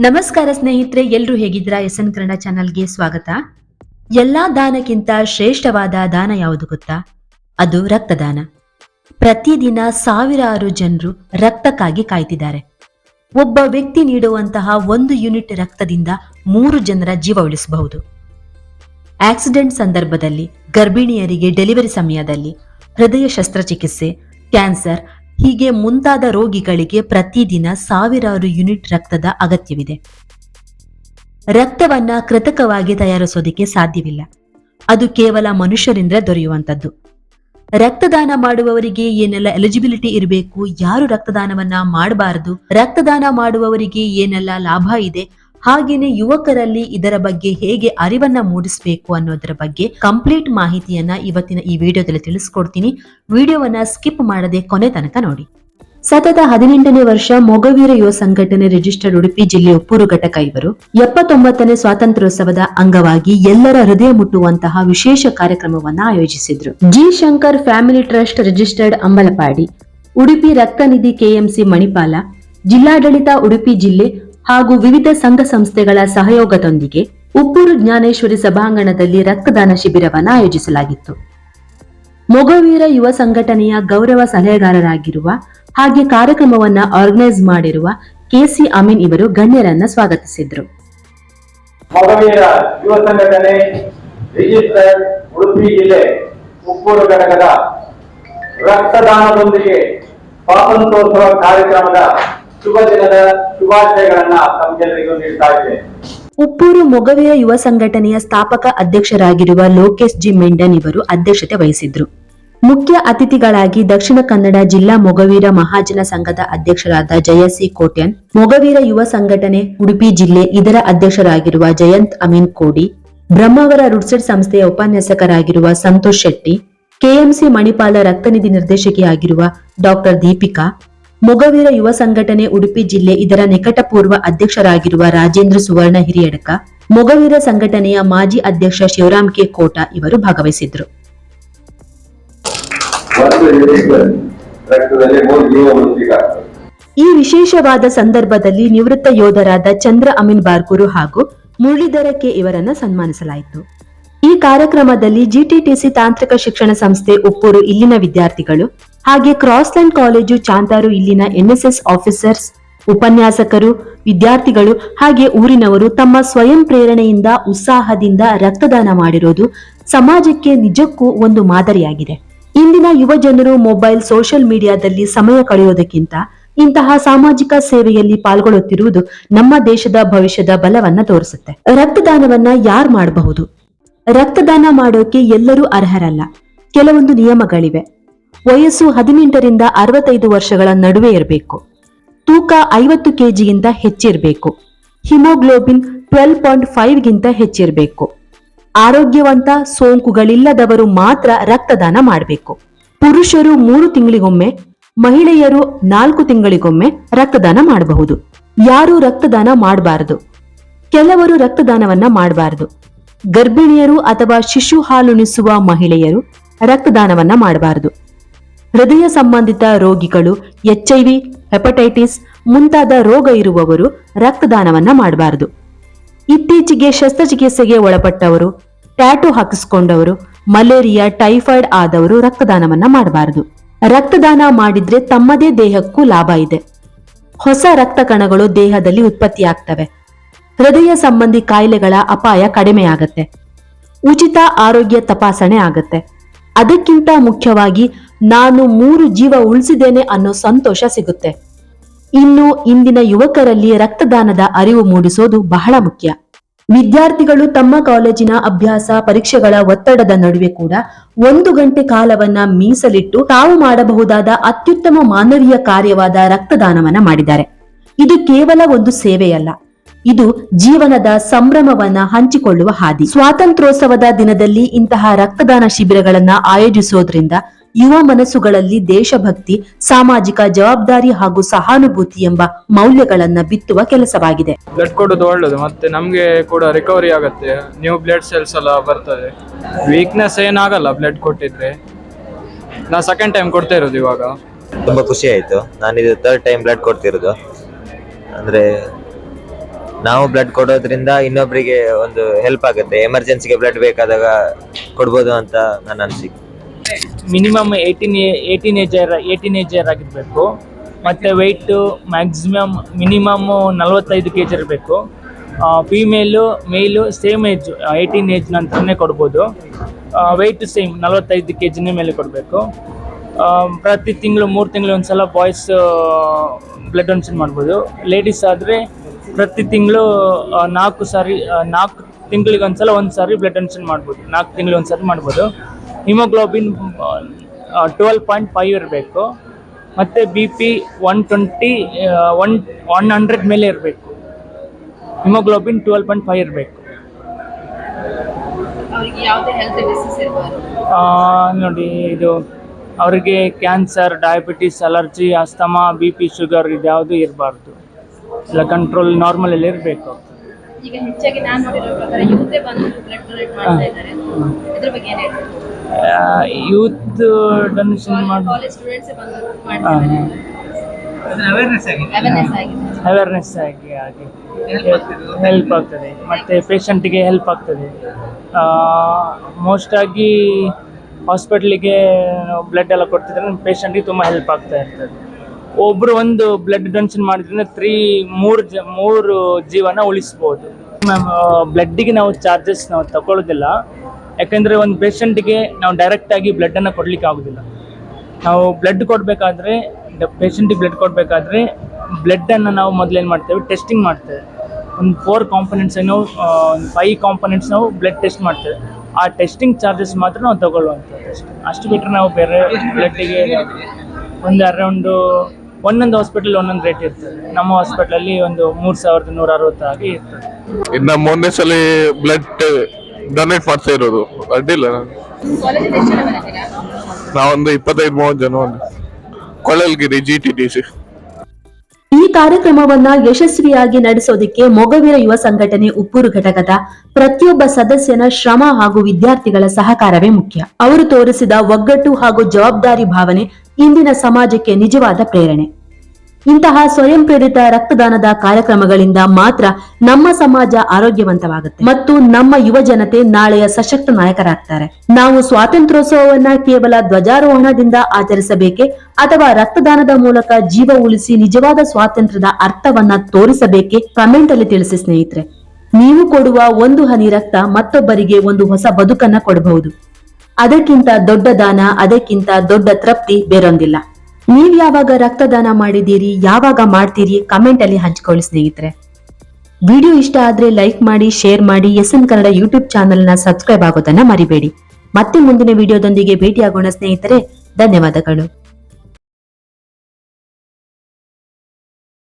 ನಮಸ್ಕಾರ ಸ್ನೇಹಿತರೆ ಎಲ್ಲರೂ ಹೇಗಿದ್ದೀರಾ? ಎಸ್ ಎನ್ ಕನ್ನಡ ಚಾನಲ್ಗೆ ಸ್ವಾಗತ. ಎಲ್ಲಾ ದಾನಕ್ಕಿಂತ ಶ್ರೇಷ್ಠವಾದ ದಾನ ಯಾವುದು ಗೊತ್ತಾ? ಅದು ರಕ್ತದಾನ. ಪ್ರತಿದಿನ ಸಾವಿರಾರು ಜನರು ರಕ್ತಕ್ಕಾಗಿ ಕಾಯ್ತಿದ್ದಾರೆ. ಒಬ್ಬ ವ್ಯಕ್ತಿ ನೀಡುವಂತಹ ಒಂದು ಯೂನಿಟ್ ರಕ್ತದಿಂದ ಮೂರು ಜನರ ಜೀವ ಉಳಿಸಬಹುದು. ಆಕ್ಸಿಡೆಂಟ್ ಸಂದರ್ಭದಲ್ಲಿ ಗರ್ಭಿಣಿಯರಿಗೆ ಡೆಲಿವರಿ ಸಮಯದಲ್ಲಿ ಹೃದಯ ಶಸ್ತ್ರಚಿಕಿತ್ಸೆ, ಕ್ಯಾನ್ಸರ್ ಹೀಗೆ ಮುಂತಾದ ರೋಗಿಗಳಿಗೆ ಪ್ರತಿದಿನ ಸಾವಿರಾರು ಯೂನಿಟ್ ರಕ್ತದ ಅಗತ್ಯವಿದೆ. ರಕ್ತವನ್ನ ಕೃತಕವಾಗಿ ತಯಾರಿಸೋದಕ್ಕೆ ಸಾಧ್ಯವಿಲ್ಲ. ಅದು ಕೇವಲ ಮನುಷ್ಯರಿಂದ ದೊರೆಯುವಂಥದ್ದು. ರಕ್ತದಾನ ಮಾಡುವವರಿಗೆ ಏನೆಲ್ಲ ಎಲಿಜಿಬಿಲಿಟಿ ಇರಬೇಕು, ಯಾರು ರಕ್ತದಾನವನ್ನ ಮಾಡಬಾರದು, ರಕ್ತದಾನ ಮಾಡುವವರಿಗೆ ಏನೆಲ್ಲ ಲಾಭ ಇದೆ ಹಾಗೇನೆ ಯುವಕರಲ್ಲಿ ಇದರ ಬಗ್ಗೆ ಹೇಗೆ ಅರಿವನ್ನ ಮೂಡಿಸಬೇಕು ಅನ್ನೋದರ ಬಗ್ಗೆ ಕಂಪ್ಲೀಟ್ ಮಾಹಿತಿಯನ್ನ ಇವತ್ತಿನ ಈ ವಿಡಿಯೋದಲ್ಲಿ ತಿಳಿಸ್ಕೊಡ್ತೀನಿ. ವಿಡಿಯೋವನ್ನ ಸ್ಕಿಪ್ ಮಾಡದೆ ಕೊನೆ ತನಕ ನೋಡಿ. ಸತತ ಹದಿನೆಂಟನೇ ವರ್ಷ ಮೊಗವೀರ ಯುವ ಸಂಘಟನೆ ರಿಜಿಸ್ಟರ್ಡ್ ಉಡುಪಿ ಜಿಲ್ಲೆ ಉಪ್ಪೂರು ಘಟಕ ಇವರು. ಎಪ್ಪತ್ತೊಂಬತ್ತನೇ ಸ್ವಾತಂತ್ರ್ಯೋತ್ಸವದ ಅಂಗವಾಗಿ ಎಲ್ಲರ ಹೃದಯ ಮುಟ್ಟುವಂತಹ ವಿಶೇಷ ಕಾರ್ಯಕ್ರಮವನ್ನ ಆಯೋಜಿಸಿದ್ರು. G Shankar family trust registered Ambalpady. Udupi ರಕ್ತನಿಧಿ KMC Manipal. ಜಿಲ್ಲಾಡಳಿತ ಉಡುಪಿ ಜಿಲ್ಲೆ ಹಾಗೂ ವಿವಿಧ ಸಂಘ ಸಂಸ್ಥೆಗಳ ಸಹಯೋಗದೊಂದಿಗೆ ಉಪ್ಪೂರು ಜ್ಞಾನೇಶ್ವರಿ ಸಭಾಂಗಣದಲ್ಲಿ ರಕ್ತದಾನ ಶಿಬಿರವನ್ನು ಆಯೋಜಿಸಲಾಗಿತ್ತು. ಮೊಗವೀರ ಯುವ ಸಂಘಟನೆಯ ಗೌರವ ಸಲಹೆಗಾರರಾಗಿರುವ ಹಾಗೆ ಕಾರ್ಯಕ್ರಮವನ್ನು ಆರ್ಗನೈಸ್ ಮಾಡಿರುವ ಕೆಸಿ ಅಮೀನ್ ಇವರು ಗಣ್ಯರನ್ನ ಸ್ವಾಗತಿಸಿದ್ರು. ಯುವ ಸಂಘಟನೆ ಜಿಲ್ಲೆ ಉಪ್ಪೂರು ಘಟಕದ ರಕ್ತದಾನದೊಂದಿಗೆ ಸ್ವಾತಂತ್ರ್ಯೋತ್ಸವ ಕಾರ್ಯಕ್ರಮದ ಶುಭ ದಿನದ ಶುಭಾಶಯಗಳನ್ನ ನೀಡ್ತಾ ಉಪ್ಪೂರು ಮೊಗವೀರ ಯುವ ಸಂಘಟನೆಯ ಸ್ಥಾಪಕ ಅಧ್ಯಕ್ಷರಾಗಿರುವ ಲೋಕೇಶ್ ಜಿ ಮೆಂಡನ್ ಇವರು ಅಧ್ಯಕ್ಷತೆ ವಹಿಸಿದ್ರು. ಮುಖ್ಯ ಅತಿಥಿಗಳಾಗಿ ದಕ್ಷಿಣ ಕನ್ನಡ ಜಿಲ್ಲಾ ಮೊಗವೀರ ಮಹಾಜನ ಸಂಘದ ಅಧ್ಯಕ್ಷರಾದ ಜಯಸಿ ಕೋಟ್ಯನ್, ಮೊಗವೀರ ಯುವ ಸಂಘಟನೆ ಉಡುಪಿ ಜಿಲ್ಲೆ ಇದರ ಅಧ್ಯಕ್ಷರಾಗಿರುವ ಜಯಂತ್ ಅಮೀನ್ ಕೋಡಿ, ಬ್ರಹ್ಮಾವರ ರುಡ್ಸೆಡ್ ಸಂಸ್ಥೆಯ ಉಪನ್ಯಾಸಕರಾಗಿರುವ ಸಂತೋಷ್ ಶೆಟ್ಟಿ, ಕೆಎಂಸಿ ಮಣಿಪಾಲ ರಕ್ತನಿಧಿ ನಿರ್ದೇಶಕಿಯಾಗಿರುವ ಡಾಕ್ಟರ್ ದೀಪಿಕಾ ಮೊಗವೀರ ಯುವ ಸಂಘಟನೆ ಉಡುಪಿ ಜಿಲ್ಲೆ ಇದರ ನಿಕಟಪೂರ್ವ ಅಧ್ಯಕ್ಷರಾಗಿರುವ ರಾಜೇಂದ್ರ ಸುವರ್ಣ ಹಿರಿಯಡಕ, ಮೊಗವೀರ ಸಂಘಟನೆಯ ಮಾಜಿ ಅಧ್ಯಕ್ಷ ಶಿವರಾಮ್ ಕೆ. ಕೋಟ ಇವರು ಭಾಗವಹಿಸಿದ್ರು ಈ ವಿಶೇಷವಾದ ಸಂದರ್ಭದಲ್ಲಿ ನಿವೃತ್ತ ಯೋಧರಾದ ಚಂದ್ರ ಅಮಿನ್ ಬಾರ್ಕೂರು ಹಾಗೂ ಮುರಳೀಧರ ಕೆ. ಇವರನ್ನು ಸನ್ಮಾನಿಸಲಾಯಿತು. ಈ ಕಾರ್ಯಕ್ರಮದಲ್ಲಿ ಜಿಟಿಟಿಸಿ ತಾಂತ್ರಿಕ ಶಿಕ್ಷಣ ಸಂಸ್ಥೆ ಉಪ್ಪೂರು ಇಲ್ಲಿನ ವಿದ್ಯಾರ್ಥಿಗಳು ಹಾಗೆ ಕ್ರಾಸ್ಲ್ಯಾಂಡ್ ಕಾಲೇಜು ಚಾಂತಾರು ಇಲ್ಲಿನ ಎನ್ಎಸ್ಎಸ್ ಆಫೀಸರ್ಸ್ ಉಪನ್ಯಾಸಕರು, ವಿದ್ಯಾರ್ಥಿಗಳು ಹಾಗೆ ಊರಿನವರು ತಮ್ಮ ಸ್ವಯಂ ಪ್ರೇರಣೆಯಿಂದ, ಉತ್ಸಾಹದಿಂದ ರಕ್ತದಾನ ಮಾಡಿರೋದು ಸಮಾಜಕ್ಕೆ ನಿಜಕ್ಕೂ ಒಂದು ಮಾದರಿಯಾಗಿದೆ. ಇಂದಿನ ಯುವ ಜನರು ಮೊಬೈಲ್, ಸೋಷಿಯಲ್ ಮೀಡಿಯಾದಲ್ಲಿ ಸಮಯ ಕಳೆಯೋದಕ್ಕಿಂತ ಇಂತಹ ಸಾಮಾಜಿಕ ಸೇವೆಯಲ್ಲಿ ಪಾಲ್ಗೊಳ್ಳುತ್ತಿರುವುದು ನಮ್ಮ ದೇಶದ ಭವಿಷ್ಯದ ಬಲವನ್ನ ತೋರಿಸುತ್ತೆ. ರಕ್ತದಾನವನ್ನ ಯಾರು ಮಾಡಬಹುದು? ರಕ್ತದಾನ ಮಾಡೋಕೆ ಎಲ್ಲರೂ ಅರ್ಹರಲ್ಲ. ಕೆಲವೊಂದು ನಿಯಮಗಳಿವೆ. ವಯಸ್ಸು ಹದಿನೆಂಟರಿಂದ ಅರವತ್ತೈದು ವರ್ಷಗಳ ನಡುವೆ ಇರಬೇಕು. ತೂಕ ಐವತ್ತು ಕೆಜಿಗಿಂತ ಹೆಚ್ಚಿರಬೇಕು. ಹಿಮೋಗ್ಲೋಬಿನ್ ಟ್ವೆಲ್ ಪಾಯಿಂಟ್ ಫೈವ್ ಗಿಂತ ಹೆಚ್ಚಿರಬೇಕು. ಆರೋಗ್ಯವಂತ ಸೋಂಕುಗಳಿಲ್ಲದವರು ಮಾತ್ರ ರಕ್ತದಾನ ಮಾಡಬೇಕು. ಪುರುಷರು ಮೂರು ತಿಂಗಳಿಗೊಮ್ಮೆ, ಮಹಿಳೆಯರು ನಾಲ್ಕು ತಿಂಗಳಿಗೊಮ್ಮೆ ರಕ್ತದಾನ ಮಾಡಬಹುದು. ಯಾರು ರಕ್ತದಾನ ಮಾಡಬಾರದು. ಕೆಲವರು ರಕ್ತದಾನವನ್ನ ಮಾಡಬಾರದು. ಗರ್ಭಿಣಿಯರು ಅಥವಾ ಶಿಶು ಹಾಲುಣಿಸುವ ಮಹಿಳೆಯರು ರಕ್ತದಾನವನ್ನ ಮಾಡಬಾರದು. ಹೃದಯ ಸಂಬಂಧಿತ ರೋಗಿಗಳು, ಎಚ್ಐವಿ, ಹೆಪಟೈಟಿಸ್ ಮುಂತಾದ ರೋಗ ಇರುವವರು ರಕ್ತದಾನವನ್ನ ಮಾಡಬಾರದು. ಇತ್ತೀಚೆಗೆ ಶಸ್ತ್ರಚಿಕಿತ್ಸೆಗೆ ಒಳಪಟ್ಟವರು, ಟ್ಯಾಟೂ ಹಾಕಿಸಿಕೊಂಡವರು, ಮಲೇರಿಯಾ, ಟೈಫಾಯ್ಡ್ ಆದವರು ರಕ್ತದಾನವನ್ನ ಮಾಡಬಾರದು. ರಕ್ತದಾನ ಮಾಡಿದ್ರೆ ತಮ್ಮದೇ ದೇಹಕ್ಕೂ ಲಾಭ ಇದೆ. ಹೊಸ ರಕ್ತ ಕಣಗಳು ದೇಹದಲ್ಲಿ ಉತ್ಪತ್ತಿಯಾಗ್ತವೆ ಹೃದಯ ಸಂಬಂಧಿ ಕಾಯಿಲೆಗಳ ಅಪಾಯ ಕಡಿಮೆಯಾಗತ್ತೆ ಉಚಿತ ಆರೋಗ್ಯ ತಪಾಸಣೆ ಆಗತ್ತೆ. ಅದಕ್ಕಿಂತ ಮುಖ್ಯವಾಗಿ ನಾನು ಮೂರು ಜೀವ ಉಳಿಸಿದ್ದೇನೆ ಅನ್ನೋ ಸಂತೋಷ ಸಿಗುತ್ತೆ. ಇನ್ನು ಇಂದಿನ ಯುವಕರಲ್ಲಿ ರಕ್ತದಾನದ ಅರಿವು ಮೂಡಿಸೋದು ಬಹಳ ಮುಖ್ಯ. ವಿದ್ಯಾರ್ಥಿಗಳು ತಮ್ಮ ಕಾಲೇಜಿನ ಅಭ್ಯಾಸ, ಪರೀಕ್ಷೆಗಳ ಒತ್ತಡದ ನಡುವೆ ಕೂಡ ಒಂದು ಗಂಟೆ ಕಾಲವನ್ನ ಮೀಸಲಿಟ್ಟು ತಾವು ಮಾಡಬಹುದಾದ ಅತ್ಯುತ್ತಮ ಮಾನವೀಯ ಕಾರ್ಯವಾದ ರಕ್ತದಾನವನ್ನ ಮಾಡಿದ್ದಾರೆ. ಇದು ಕೇವಲ ಒಂದು ಸೇವೆಯಲ್ಲ. ಇದು ಜೀವನದ ಸಂಭ್ರಮವನ್ನ ಹಂಚಿಕೊಳ್ಳುವ ಹಾದಿ. ಸ್ವಾತಂತ್ರ್ಯೋತ್ಸವದ ದಿನದಲ್ಲಿ ಇಂತಹ ರಕ್ತದಾನ ಶಿಬಿರಗಳನ್ನ ಆಯೋಜಿಸೋದ್ರಿಂದ ಯುವ ಮನಸ್ಸುಗಳಲ್ಲಿ ದೇಶಭಕ್ತಿ ಸಾಮಾಜಿಕ ಜವಾಬ್ದಾರಿ ಹಾಗೂ ಸಹಾನುಭೂತಿ ಎಂಬ ಮೌಲ್ಯಗಳನ್ನ ಬಿತ್ತುವ ಕೆಲಸವಾಗಿದೆ. ಬ್ಲಡ್ ಕೊಡೋದು ಒಳ್ಳೇದು ಮತ್ತೆ ನಮಗೆ ಕೂಡ ರಿಕವರಿ ಆಗುತ್ತೆ. ನ್ಯೂ ಬ್ಲಡ್ ಸೆಲ್ಸ್ ಎಲ್ಲ ಬರ್ತದೆ. ವೀಕ್ನೆಸ್ ಏನಾಗಲ್ಲ ಬ್ಲಡ್ ಕೊಟ್ಟಿದ್ರೆ. ನಾ ಸೆಕೆಂಡ್ ಟೈಮ್ ಕೊಡ್ತಾ ಇರೋದು ಇವಾಗ. ತುಂಬಾ ಖುಷಿ ಆಯ್ತು. ನಾನು ಇದು ಥರ್ಡ್ ಟೈಮ್ ಬ್ಲಡ್ ಕೊಡ್ತಿರೋದು. ಅಂದ್ರೆ ನಾವು ಬ್ಲಡ್ ಕೊಡೋದ್ರಿಂದ ಇನ್ನೊಬ್ಬರಿಗೆ ಒಂದು ಹೆಲ್ಪ್ ಆಗುತ್ತೆ. ಎಮರ್ಜೆನ್ಸಿಗೆ ಬ್ಲಡ್ ಬೇಕಾದಾಗ ಕೊಡ್ಬೋದು ಅಂತ ನನ್ನ ಅನಿಸಿಕೆ. Minimum eighteen eighteen age eighteen age ಆಗಿರಬೇಕು. ಮತ್ತು ವೆಯ್ಟು ಮ್ಯಾಕ್ಸಿಮಮ್ ಮಿನಿಮಮ್ ನಲವತ್ತೈದು ಕೆ ಜಿ ಇರಬೇಕು female male same age eighteen age ನಂತರನೇ ಕೊಡ್ಬೋದು. ವೆಯ್ಟ್ ಸೇಮ್ ನಲವತ್ತೈದು ಕೆ ಜಿನೇ ಮೇಲೆ ಕೊಡಬೇಕು. ಪ್ರತಿ ತಿಂಗಳು, ಮೂರು ತಿಂಗಳು ಒಂದು ಸಲ ಬಾಯ್ಸ್ ಬ್ಲಡ್ ಡೊನೇಷನ್ ಮಾಡ್ಬೋದು. ಲೇಡೀಸ್ ಆದರೆ ಪ್ರತಿ ತಿಂಗಳು ನಾಲ್ಕು ಸಾರಿ ನಾಲ್ಕು ತಿಂಗಳಿಗೆ ಒಂದು ಸಲ ಒಂದು ಸಾರಿ ಬ್ಲಡ್ ಡೊನೇಷನ್ ಮಾಡ್ಬೋದು. ನಾಲ್ಕು ತಿಂಗಳಿಗೆ ಒಂದು ಸಾರಿ ಮಾಡ್ಬೋದು. ಹಿಮೋಗ್ಲೋಬಿನ್ ಟ್ವೆಲ್ ಪಾಯಿಂಟ್ ಫೈವ್ ಇರಬೇಕು. ಮತ್ತು B P one twenty one one hundred ಮೇಲೆ ಇರಬೇಕು. ಹಿಮೋಗ್ಲೋಬಿನ್ ಟ್ವೆಲ್ ಪಾಯಿಂಟ್ ಫೈವ್ ಇರಬೇಕು. ನೋಡಿ ಇದು ಅವರಿಗೆ cancer diabetes allergy asthma B P sugar ಇದ್ಯಾವುದು ಇರಬಾರ್ದು. ಎಲ್ಲ ಕಂಟ್ರೋಲ್ ನಾರ್ಮಲಲ್ಲಿ ಇರಬೇಕು. ಈಗ ಹೆಚ್ಚಾಗಿ ನಾನು ನೋಡಿರೋ ಪ್ರಕಾರ ಯೂತೇ ಬಂದು ಬ್ಲಡ್ ಡೊನೇಟ್ ಮಾಡ್ತಾ ಇದ್ದಾರೆ. ಇದ್ರ ಬಗ್ಗೆ ಏನ್ ಹೇಳ್ತೀವಿ ಯೂತ್ ಡೊನೇಷನ್ ಮಾಡಿ ಕಾಲೇಜ್ ಸ್ಟೂಡೆಂಟ್ಸೇ ಬಂದು ಮಾಡ್ತಿದ್ದಾರೆ ಅವೇರ್ನೆಸ್ ಆಗಿ. ಆಗಿ. ಹೆಲ್ಪ್ ಆಗ್ತದೆ ಮತ್ತು ಪೇಷಂಟಿಗೆ ಹೆಲ್ಪ್ ಆಗ್ತದೆ. ಮೋಸ್ಟ್ ಆಗಿ ಹಾಸ್ಪಿಟ್ಲಿಗೆ ಬ್ಲಡ್ ಎಲ್ಲ ಕೊಡ್ತಿದ್ರೆ ಪೇಷಂಟಿಗೆ ತುಂಬ ಹೆಲ್ಪ್ ಆಗ್ತಾ ಇರ್ತದೆ. ಒಬ್ಬರು ಒಂದು ಬ್ಲಡ್ ಡೊನೇಷನ್ ಮಾಡಿದ್ರೆ ತ್ರೀ ಮೂರು ಜ ಮೂರು ಜೀವನ ಉಳಿಸ್ಬೋದು. ಮ್ಯಾಮ್ ಬ್ಲಡ್ಡಿಗೆ ನಾವು ಚಾರ್ಜಸ್ ನಾವು ತಗೊಳ್ಳೋದಿಲ್ಲ ಯಾಕಂದರೆ ಒಂದು ಪೇಷಂಟ್ಗೆ ನಾವು ಡೈರೆಕ್ಟಾಗಿ ಬ್ಲಡ್ಡನ್ನು ಕೊಡಲಿಕ್ಕೆ ಆಗೋದಿಲ್ಲ. ನಾವು ಬ್ಲಡ್ ಕೊಡಬೇಕಾದ್ರೆ ಪೇಷಂಟಿಗೆ ಬ್ಲಡ್ ಕೊಡಬೇಕಾದ್ರೆ ಬ್ಲಡ್ಡನ್ನು ನಾವು ಮೊದಲು ಏನು ಮಾಡ್ತೇವೆ ಟೆಸ್ಟಿಂಗ್ ಮಾಡ್ತೇವೆ. ಒಂದು ಫೋರ್ ಕಾಂಪೊನೆಂಟ್ಸ್ ಏನು ಒಂದು ಫೈವ್ ಕಾಂಪೊನೆಂಟ್ಸ್ ನಾವು ಬ್ಲಡ್ ಟೆಸ್ಟ್ ಮಾಡ್ತೇವೆ. ಆ ಟೆಸ್ಟಿಂಗ್ ಚಾರ್ಜಸ್ ಮಾತ್ರ ನಾವು ತಗೊಳ್ಳುವಂಥದ್ದು ಅಷ್ಟೇ. ಅಷ್ಟು ಬಿಟ್ಟರೆ ನಾವು ಬೇರೆ ಬ್ಲಡ್ಡಿಗೆ ಒಂದು ಅರೌಂಡು ಒಂದೊಂದು ಹಾಸ್ಪಿಟಲ್ ಒಂದೊಂದು ರೇಟ್ ಇರ್ತದೆ. ನಮ್ಮ ಹಾಸ್ಪಿಟಲಲ್ಲಿ ಒಂದು ಮೂರು ಸಾವಿರದ ನೂರ ಅರವತ್ತು ಹಾಗೆ ಇರ್ತದೆ. ಇನ್ನ ಮೊನ್ನೆ ಸಲ ಬ್ಲಡ್ ಡೊನೇಟ್ ಮಾಡ್ತಾ ಇರೋದು. ಅಡ್ಡಿಲ್ಲ ನಾನು. ನಾವೊಂದು ಇಪ್ಪತ್ತೈದು ಮೂವತ್ತು ಜನ ಒಂದು. Kolalagiri G T T C ಈ ಕಾರ್ಯಕ್ರಮವನ್ನ ಯಶಸ್ವಿಯಾಗಿ ನಡೆಸೋದಕ್ಕೆ ಮೊಗವೀರ ಯುವ ಸಂಘಟನೆ ಉಪ್ಪೂರು ಘಟಕದ ಪ್ರತಿಯೊಬ್ಬ ಸದಸ್ಯನ ಶ್ರಮ ಹಾಗೂ ವಿದ್ಯಾರ್ಥಿಗಳ ಸಹಕಾರವೇ ಮುಖ್ಯ. ಅವರು ತೋರಿಸಿದ ಒಗ್ಗಟ್ಟು ಹಾಗೂ ಜವಾಬ್ದಾರಿ ಭಾವನೆ ಇಂದಿನ ಸಮಾಜಕ್ಕೆ ನಿಜವಾದ ಪ್ರೇರಣೆ. ಇಂತಹ ಸ್ವಯಂ ಪ್ರೇರಿತ ರಕ್ತದಾನದ ಕಾರ್ಯಕ್ರಮಗಳಿಂದ ಮಾತ್ರ ನಮ್ಮ ಸಮಾಜ ಆರೋಗ್ಯವಂತವಾಗುತ್ತೆ. ಮತ್ತು ನಮ್ಮ ಯುವ ಜನತೆ ನಾಳೆಯ ಸಶಕ್ತ ನಾಯಕರಾಗ್ತಾರೆ. ನಾವು ಸ್ವಾತಂತ್ರ್ಯೋತ್ಸವವನ್ನ ಕೇವಲ ಧ್ವಜಾರೋಹಣದಿಂದ ಆಚರಿಸಬೇಕೆ ಅಥವಾ ರಕ್ತದಾನದ ಮೂಲಕ ಜೀವ ಉಳಿಸಿ ನಿಜವಾದ ಸ್ವಾತಂತ್ರ್ಯದ ಅರ್ಥವನ್ನ ತೋರಿಸಬೇಕೆ ಕಮೆಂಟ್ ಅಲ್ಲಿ ತಿಳಿಸಿ ಸ್ನೇಹಿತರೆ. ನೀವು ಕೊಡುವ ಒಂದು ಹನಿ ರಕ್ತ ಮತ್ತೊಬ್ಬರಿಗೆ ಒಂದು ಹೊಸ ಬದುಕನ್ನ ಕೊಡಬಹುದು. ಅದಕ್ಕಿಂತ ದೊಡ್ಡ ದಾನ, ಅದಕ್ಕಿಂತ ದೊಡ್ಡ ತೃಪ್ತಿ ಬೇರೊಂದಿಲ್ಲ. ನೀವ್ ಯಾವಾಗ ರಕ್ತದಾನ ಮಾಡಿದ್ದೀರಿ, ಯಾವಾಗ ಮಾಡ್ತೀರಿ ಕಮೆಂಟ್ ಅಲ್ಲಿ ಹಂಚ್ಕೊಳ್ಳಿ ಸ್ನೇಹಿತರೆ. ವಿಡಿಯೋ ಇಷ್ಟ ಆದ್ರೆ ಲೈಕ್ ಮಾಡಿ ಶೇರ್ ಮಾಡಿ ಎಸ್ ಎನ್ ಕನ್ನಡ ಯೂಟ್ಯೂಬ್ ಚಾನೆಲ್ನ ಸಬ್ಸ್ಕ್ರೈಬ್ ಆಗೋದನ್ನ ಮರಿಬೇಡಿ. ಮತ್ತೆ ಮುಂದಿನ ವಿಡಿಯೋದೊಂದಿಗೆ ಭೇಟಿಯಾಗೋಣ ಸ್ನೇಹಿತರೆ. ಧನ್ಯವಾದಗಳು.